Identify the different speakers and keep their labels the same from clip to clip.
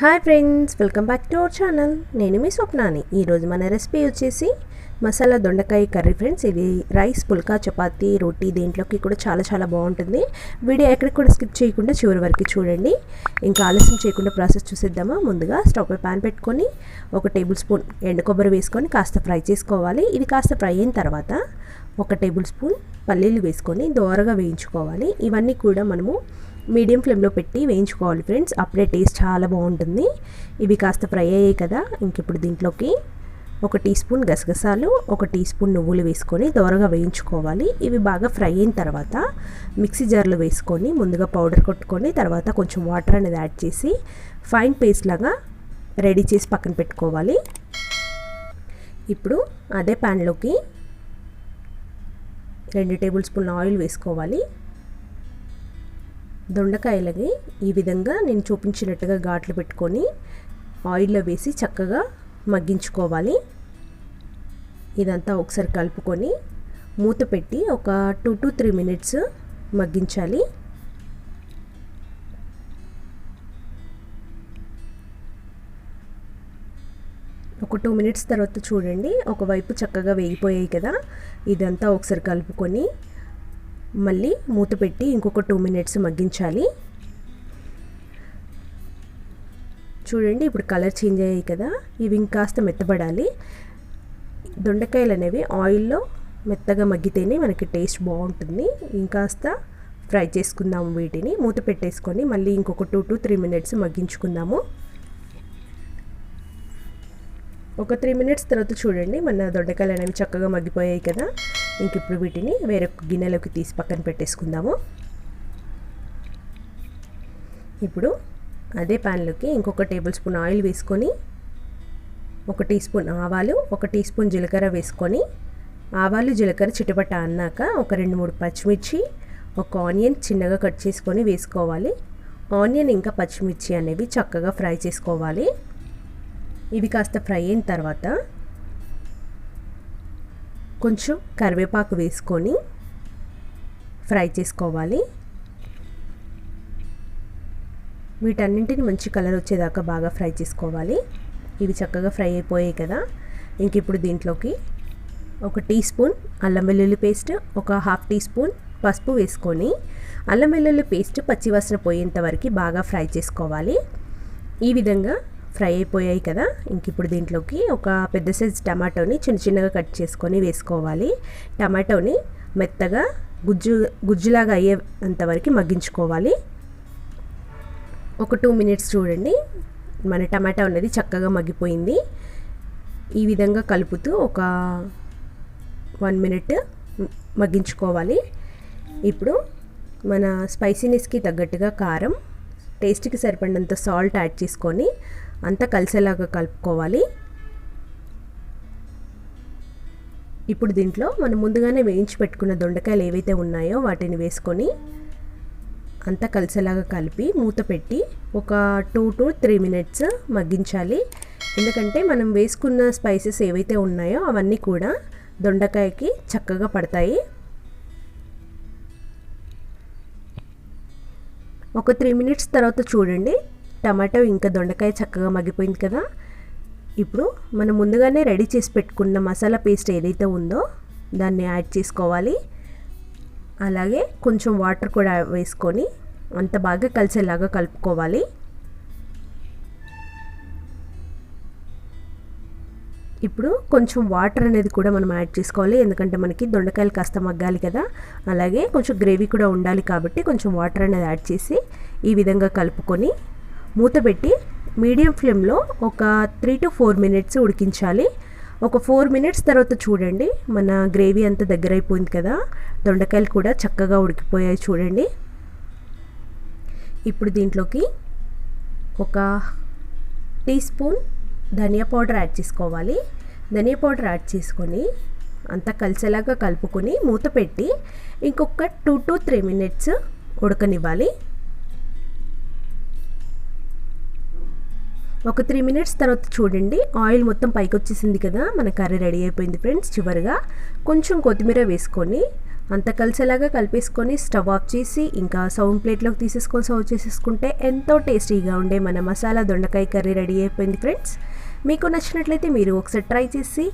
Speaker 1: Hi friends welcome back to our channel నేను మీ స్వప్నాని. ఈరోజు మన రెసిపీ వచ్చేసి మసాలా దొండకాయ కర్రీ ఫ్రెండ్స్ ఇది రైస్ పుల్కా చపాతి రోటీ దేంట్లోకి కూడా చాలా చాలా బాగుంటుంది. వీడియో ఎక్కడికి కూడా స్కిప్ చేయకుండా చివరి వరకు చూడండి. ఇంకా ఆలస్యం చేయకుండా ప్రాసెస్ చూసేద్దామా? ముందుగా స్టవ్ ప్యాన్ పెట్టుకొని ఒక టేబుల్ స్పూన్ ఎండు కొబ్బరి వేసుకొని కాస్త ఫ్రై చేసుకోవాలి. ఇది కాస్త ఫ్రై అయిన తర్వాత ఒక టేబుల్ స్పూన్ పల్లీలు వేసుకొని దోరగా వేయించుకోవాలి. ఇవన్నీ కూడా మనము మీడియం ఫ్లేమ్లో పెట్టి వేయించుకోవాలి ఫ్రెండ్స్. అప్పుడే టేస్ట్ చాలా బాగుంటుంది. ఇవి కాస్త ఫ్రై అయ్యాయి కదా ఇంకిప్పుడు దీంట్లోకి ఒక టీ స్పూన్ గసగసాలు ఒక టీ స్పూన్ నువ్వులు వేసుకొని దోరగా వేయించుకోవాలి. ఇవి బాగా ఫ్రై అయిన తర్వాత మిక్సీ జార్లో వేసుకొని ముందుగా పౌడర్ కొట్టుకొని తర్వాత కొంచెం వాటర్ అనేది యాడ్ చేసి ఫైన్ పేస్ట్ లాగా రెడీ చేసి పక్కన పెట్టుకోవాలి. ఇప్పుడు అదే ప్యాన్లోకి రెండు టేబుల్ స్పూన్ ఆయిల్ వేసుకోవాలి. దొండకాయలకి ఈ విధంగా నేను చూపించినట్టుగా ఘాట్లు పెట్టుకొని ఆయిల్లో వేసి చక్కగా మగ్గించుకోవాలి. ఇదంతా ఒకసారి కలుపుకొని మూత పెట్టి ఒక టూ టు త్రీ మినిట్స్ మగ్గించాలి. ఒక టూ మినిట్స్ తర్వాత చూడండి ఒకవైపు చక్కగా వేగిపోయాయి కదా. ఇదంతా ఒకసారి కలుపుకొని మళ్ళీ మూత పెట్టి ఇంకొక టూ మినిట్స్ మగ్గించాలి. చూడండి ఇప్పుడు కలర్ చేంజ్ అయ్యాయి కదా. ఇవి ఇంకాస్త మెత్తబడాలి. దొండకాయలు అనేవి ఆయిల్లో మెత్తగా మగ్గితేనే మనకి టేస్ట్ బాగుంటుంది. ఇంకాస్త ఫ్రై చేసుకుందాము వీటిని. మూత పెట్టేసుకొని మళ్ళీ ఇంకొక టూ టు త్రీ మినిట్స్ మగ్గించుకుందాము. ఒక త్రీ మినిట్స్ తర్వాత చూడండి. మన దొండకాయలు అనేవి చక్కగా మగ్గిపోయాయి కదా. ఇంక ఇప్పుడు వీటిని వేరొక గిన్నెలోకి తీసి పక్కన పెట్టేసుకుందాము. ఇప్పుడు అదే ప్యాన్లోకి ఇంకొక టేబుల్ స్పూన్ ఆయిల్ వేసుకొని ఒక టీ స్పూన్ ఆవాలు ఒక టీ స్పూన్ జీలకర్ర వేసుకొని ఆవాలు జీలకర్ర చిటపట అన్నాక ఒక రెండు మూడు పచ్చిమిర్చి ఒక ఆనియన్ చిన్నగా కట్ చేసుకొని వేసుకోవాలి. ఆనియన్ ఇంకా పచ్చిమిర్చి అనేవి చక్కగా ఫ్రై చేసుకోవాలి. ఇవి కాస్త ఫ్రై అయిన తర్వాత కొంచెం కరివేపాకు వేసుకొని ఫ్రై చేసుకోవాలి. వీటన్నింటిని మంచి కలర్ వచ్చేదాకా బాగా ఫ్రై చేసుకోవాలి. ఇవి చక్కగా ఫ్రై అయిపోయాయి కదా. ఇంక ఇప్పుడు దీంట్లోకి ఒక టీ స్పూన్ అల్లం వెల్లుల్లి పేస్ట్ ఒక హాఫ్ టీ స్పూన్ పసుపు వేసుకొని అల్లం వెల్లుల్లి పేస్ట్ పచ్చివాసన పోయేంత వరకు బాగా ఫ్రై చేసుకోవాలి. ఈ విధంగా ఫ్రై అయిపోయాయి కదా. ఇంక ఇప్పుడు దీంట్లోకి ఒక పెద్ద సైజ్ టమాటోని చిన్న చిన్నగా కట్ చేసుకొని వేసుకోవాలి. టమాటోని మెత్తగా గుజ్జు గుజ్జులాగా అయ్యేంతవరకు మగ్గించుకోవాలి. ఒక టూ మినిట్స్ చూడండి. మన టమాటా అనేది చక్కగా మగ్గిపోయింది. ఈ విధంగా కలుపుతూ ఒక వన్ మినిట్ మగ్గించుకోవాలి. ఇప్పుడు మన స్పైసీనెస్కి తగ్గట్టుగా కారం టేస్ట్కి సరిపడినంత సాల్ట్ యాడ్ చేసుకొని అంతా కలిసేలాగా కలుపుకోవాలి. ఇప్పుడు దీంట్లో మనం ముందుగానే వేయించి పెట్టుకున్న దొండకాయలు ఏవైతే ఉన్నాయో వాటిని వేసుకొని అంతా కలిసేలాగా కలిపి మూత పెట్టి ఒక టూ టు త్రీ మినిట్స్ మగ్గించాలి. ఎందుకంటే మనం వేసుకున్న స్పైసెస్ ఏవైతే ఉన్నాయో అవన్నీ కూడా దొండకాయకి చక్కగా పడతాయి. ఒక త్రీ మినిట్స్ తర్వాత చూడండి. టమాటో ఇంకా దొండకాయ చక్కగా మగ్గిపోయింది కదా. ఇప్పుడు మనం ముందుగానే రెడీ చేసి పెట్టుకున్న మసాలా పేస్ట్ ఏదైతే ఉందో దాన్ని యాడ్ చేసుకోవాలి. అలాగే కొంచెం వాటర్ కూడా వేసుకొని అంత బాగా కలిసేలాగా కలుపుకోవాలి. ఇప్పుడు కొంచెం వాటర్ అనేది కూడా మనం యాడ్ చేసుకోవాలి. ఎందుకంటే మనకి దొండకాయలు కాస్త మగ్గాలి కదా. అలాగే కొంచెం గ్రేవీ కూడా ఉండాలి కాబట్టి కొంచెం వాటర్ అనేది యాడ్ చేసి ఈ విధంగా కలుపుకొని మూత పెట్టి మీడియం ఫ్లేమ్లో ఒక త్రీ టు ఫోర్ మినిట్స్ ఉడికించాలి. ఒక ఫోర్ మినిట్స్ తర్వాత చూడండి మన గ్రేవీ అంత దగ్గర అయిపోయింది కదా. దొండకాయలు కూడా చక్కగా ఉడికిపోయాయి చూడండి. ఇప్పుడు దీంట్లోకి ఒక టీ స్పూన్ ధనియా పౌడర్ యాడ్ చేసుకోవాలి. ధనియా పౌడర్ యాడ్ చేసుకొని అంతా కలిసేలాగా కలుపుకొని మూత పెట్టి ఇంకొక టూ టు త్రీ మినిట్స్ ఉడకనివ్వాలి. ఒక త్రీ మినిట్స్ తర్వాత చూడండి. ఆయిల్ మొత్తం పైకి వచ్చేసింది కదా. మన కర్రీ రెడీ అయిపోయింది ఫ్రెండ్స్. చివరిగా కొంచెం కొత్తిమీర వేసుకొని అంత కలిసేలాగా కలిపేసుకొని స్టవ్ ఆఫ్ చేసి ఇంకా సౌండ్ ప్లేట్లోకి తీసేసుకొని సర్వ్ చేసేసుకుంటే ఎంతో టేస్టీగా ఉండే మన మసాలా దొండకాయ కర్రీ రెడీ అయిపోయింది ఫ్రెండ్స్. మీకు నచ్చినట్లయితే మీరు ఒకసారి ట్రై చేసి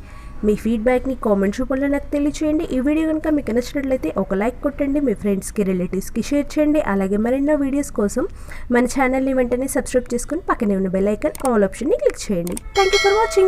Speaker 1: మీ ఫీడ్బ్యాక్ని కామెంట్ రూపంలో నాకు తెలియచేయండి. ఈ వీడియో కనుక మీకు నచ్చినట్లయితే ఒక లైక్ కొట్టండి మీ ఫ్రెండ్స్కి రిలేటివ్స్కి షేర్ చేయండి. అలాగే మరెన్నో వీడియోస్ కోసం మన ఛానల్ని వెంటనే సబ్స్క్రైబ్ చేసుకొని పక్కనే ఉన్న బెల్ ఐకన్ ఆల్ ఆప్షన్ని క్లిక్ చేయండి. Thank you for watching